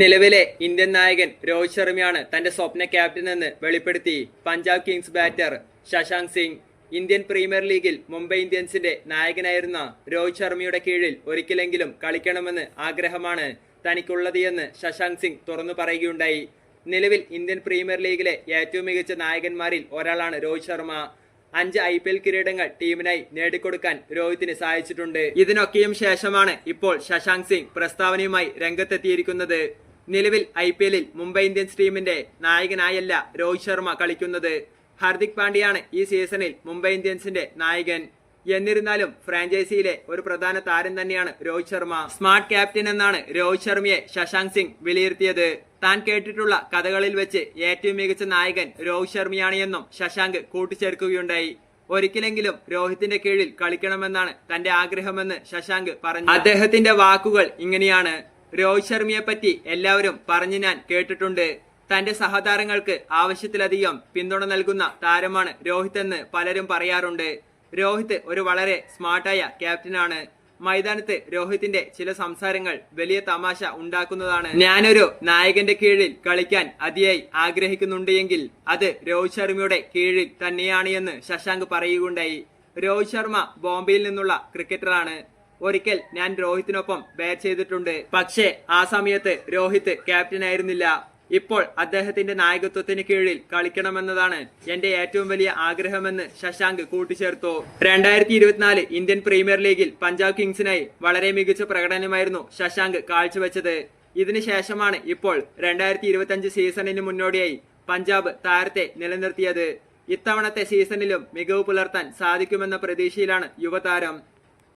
നിലവിലെ ഇന്ത്യൻ നായകൻ രോഹിത് ശർമ്മയാണ് തന്റെ സ്വപ്ന ക്യാപ്റ്റൻ എന്ന് വെളിപ്പെടുത്തി. Punjab kings batter Shashank Singh. Indian premier ലീഗിൽ മുംബൈ ഇന്ത്യൻസിന്റെ നായകനായിരുന്ന രോഹിത് ശർമ്മയുടെ കീഴിൽ ഒരിക്കലെങ്കിലും കളിക്കണമെന്ന് ആഗ്രഹമാണ് തനിക്കുള്ളത് എന്ന് ശശാങ്ക് സിംഗ് തുറന്നു പറയുകയുണ്ടായി. നിലവിൽ ഇന്ത്യൻ പ്രീമിയർ ലീഗിലെ ഏറ്റവും മികച്ച നായകന്മാരിൽ ഒരാളാണ് രോഹിത് ശർമ്മ. അഞ്ച് ഐ പി എൽ കിരീടങ്ങൾ ടീമിനായി നേടിക്കൊടുക്കാൻ രോഹിത്തിന് സഹായിച്ചിട്ടുണ്ട് ഇതിനൊക്കെയും ശേഷമാണ് ഇപ്പോൾ ശശാങ്ക് സിംഗ് പ്രസ്താവനയുമായി രംഗത്തെത്തിയിരിക്കുന്നത്. നിലവിൽ ഐ പി എല്ലിൽ മുംബൈ ഇന്ത്യൻസ് ടീമിന്റെ നായകനായല്ല രോഹിത് ശർമ്മ കളിക്കുന്നത്. ഹാർദിക് പാണ്ഡ്യയാണ് ഈ സീസണിൽ മുംബൈ ഇന്ത്യൻസിന്റെ നായകൻ. എന്നിരുന്നാലും ഫ്രാഞ്ചൈസിയിലെ ഒരു പ്രധാന താരം തന്നെയാണ് രോഹിത് ശർമ്മ. സ്മാർട്ട് ക്യാപ്റ്റൻ എന്നാണ് രോഹിത് ശർമ്മയെ ശശാങ്ക് സിംഗ് വിലയിരുത്തിയത്. താൻ കേട്ടിട്ടുള്ള കഥകളിൽ വെച്ച് ഏറ്റവും മികച്ച നായകൻ രോഹിത് ശർമ്മയാണ് എന്നും ശശാങ്ക് കൂട്ടിച്ചേർക്കുകയുണ്ടായി. ഒരിക്കലെങ്കിലും രോഹിത്തിന്റെ കീഴിൽ കളിക്കണമെന്നാണ് തന്റെ ആഗ്രഹമെന്ന് ശശാങ്ക് പറഞ്ഞു. അദ്ദേഹത്തിന്റെ വാക്കുകൾ ഇങ്ങനെയാണ്. രോഹിത് ശർമ്മയെ പറ്റി എല്ലാവരും പറഞ്ഞു ഞാൻ കേട്ടിട്ടുണ്ട്. തന്റെ സഹതാരങ്ങൾക്ക് ആവശ്യത്തിലധികം പിന്തുണ നൽകുന്ന താരമാണ് രോഹിത് എന്ന് പലരും പറയാറുണ്ട്. രോഹിത് ഒരു വളരെ സ്മാർട്ടായ ക്യാപ്റ്റനാണ്. മൈതാനത്ത് രോഹിത്തിന്റെ ചില സംസാരങ്ങൾ വലിയ തമാശ ഉണ്ടാക്കുന്നതാണ്. ഞാനൊരു നായകന്റെ കീഴിൽ കളിക്കാൻ അതിയായി ആഗ്രഹിക്കുന്നുണ്ട് എങ്കിൽ അത് രോഹിത് ശർമ്മയുടെ കീഴിൽ തന്നെയാണ് എന്ന് ശശാങ്ക് പറയുകയുണ്ടായി. രോഹിത് ശർമ്മ ബോംബെയിൽ നിന്നുള്ള ക്രിക്കറ്ററാണ്. ഒരിക്കൽ ഞാൻ രോഹിത്തിനൊപ്പം ബാറ്റ് ചെയ്തിട്ടുണ്ട്. പക്ഷേ ആ സമയത്ത് രോഹിത് ക്യാപ്റ്റനായിരുന്നില്ല. ഇപ്പോൾ അദ്ദേഹത്തിന്റെ നായകത്വത്തിന് കീഴിൽ കളിക്കണമെന്നതാണ് എന്റെ ഏറ്റവും വലിയ ആഗ്രഹമെന്ന് ശശാങ്ക് കൂട്ടിച്ചേർത്തു. രണ്ടായിരത്തി ഇരുപത്തിനാല് ഇന്ത്യൻ പ്രീമിയർ ലീഗിൽ പഞ്ചാബ് കിങ്സിനായി വളരെ മികച്ച പ്രകടനമായിരുന്നു ശശാങ്ക് കാഴ്ചവെച്ചത്. ഇതിനുശേഷമാണ് ഇപ്പോൾ രണ്ടായിരത്തി ഇരുപത്തിയഞ്ച് സീസണിന് മുന്നോടിയായി പഞ്ചാബ് താരത്തെ നിലനിർത്തിയത്. ഇത്തവണത്തെ സീസണിലും മികവ് പുലർത്താൻ സാധിക്കുമെന്ന പ്രതീക്ഷയിലാണ് യുവതാരം.